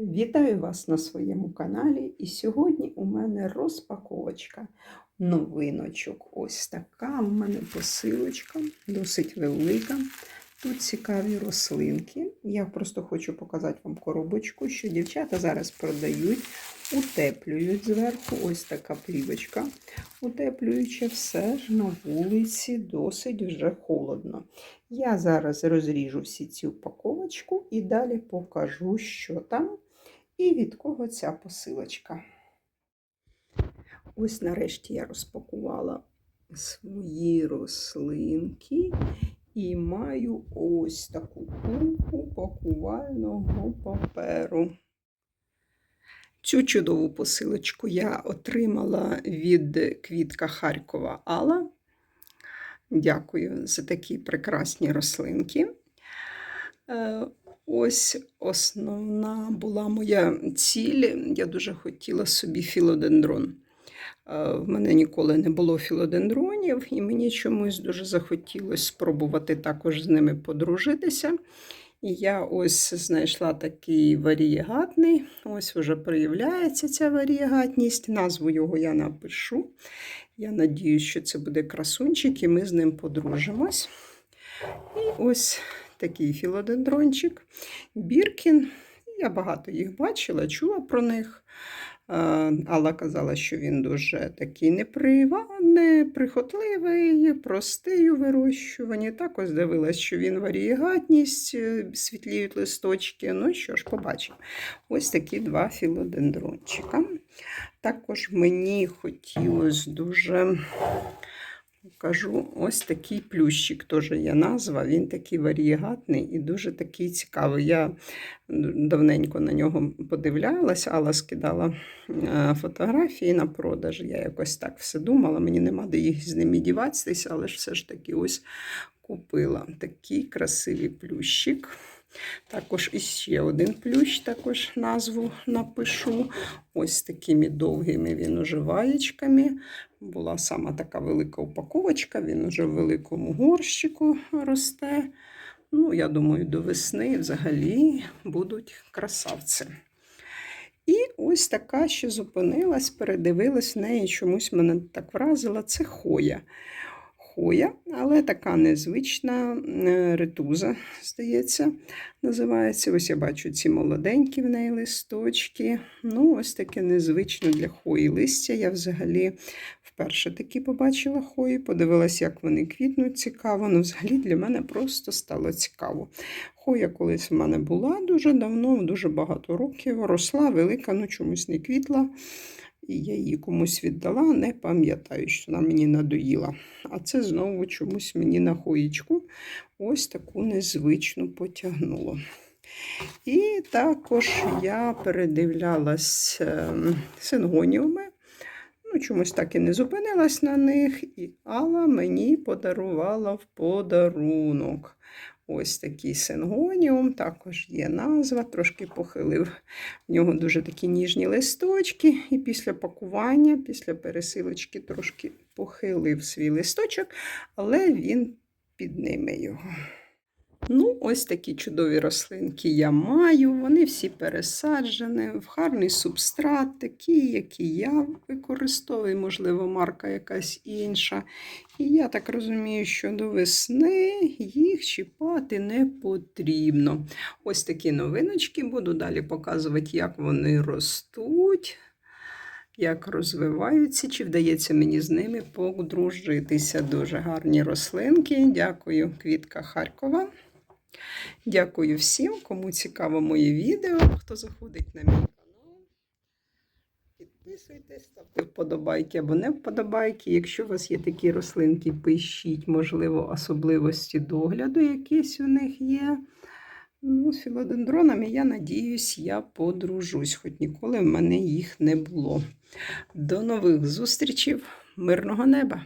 Вітаю вас на своєму каналі. І сьогодні у мене розпаковочка новиночок. Ось така у мене посилочка, досить велика. Тут цікаві рослинки. Я просто хочу показати вам коробочку, що дівчата зараз продають, утеплюють зверху. Ось така плівочка. Утеплюючи все ж на вулиці, досить вже холодно. Я зараз розріжу всі ці упаковочку і далі покажу, що там і від кого ця посилочка. Ось нарешті я розпакувала свої рослинки і маю ось таку купу пакувального паперу. Цю чудову посилочку я отримала від квітка Харкова Алла. Дякую за такі прекрасні рослинки. Ось основна була моя ціль. Я дуже хотіла собі філодендрон. В мене ніколи не було філодендронів, і мені чомусь дуже захотілося спробувати також з ними подружитися. І я ось знайшла такий варієгатний. Ось вже проявляється ця варієгатність. Назву його я напишу. Я надіюсь, що це буде красунчик, і ми з ним подружимось. І ось такий філодендрончик. Біркін. Я багато їх бачила, чула про них. Е, Алла казала, що він дуже такий неприва- неприхотливий, простий у вирощуванні. Також дивилась, що він варієгатність, е, світліють листочки. Ну що ж, побачимо. Ось такі два філодендрончика. Також мені хотілося дуже. Кажу, ось такий плющик теж є назва. Він такий варієгатний і дуже такий цікавий. Я давненько на нього подивлялася, але скидала е, фотографії на продаж. Я якось так все думала. Мені нема де їх з ними діватися, але ж все ж таки ось купила такий красивий плющик. Також іще один плющ, також назву напишу. Ось такими довгими він уже ваєчками. Була сама така велика упаковочка, він уже в великому горщику росте. Ну, я думаю, до весни взагалі будуть красавці. І ось така, що зупинилась, передивилась в неї, чомусь мене так вразила, це хоя. Хоя, але така незвична е, ритуза, здається, називається. Ось я бачу ці молоденькі в неї листочки. Ну, ось таке незвично для хої листя. Я взагалі вперше такі побачила хої, подивилась, як вони квітнуть цікаво. Ну, взагалі для мене просто стало цікаво. Хоя колись в мене була дуже давно, дуже багато років, росла велика, ну чомусь не квітла. І я її комусь віддала, не пам'ятаю, що вона мені надоїла. А це знову чомусь мені на хоїчку ось таку незвичну потягнуло. І також я передивлялась ем, сингоніуми. Ну, чомусь так і не зупинилась на них. І Алла мені подарувала в подарунок. Ось такий сингоніум, також є назва, трошки похилив. В нього дуже такі ніжні листочки, і після пакування, після пересилочки трошки похилив свій листочок, але він підніме його. Ну, ось такі чудові рослинки я маю. Вони всі пересаджені в гарний субстрат, такий, який я використовую, можливо, марка якась інша. І я так розумію, що до весни їх чіпати не потрібно. Ось такі новиночки буду далі показувати, як вони ростуть. Як розвиваються, чи вдається мені з ними подружитися. Дуже гарні рослинки. Дякую, Квітка Харкова. Дякую всім, кому цікаво моє відео, хто заходить на мій. Підписуйтесь, ставте вподобайки або не вподобайки. Якщо у вас є такі рослинки, пишіть, можливо, особливості догляду, якісь у них є. Ну, з філодендронами, я надіюсь, я подружусь, хоч ніколи в мене їх не було. До нових зустрічей, мирного неба!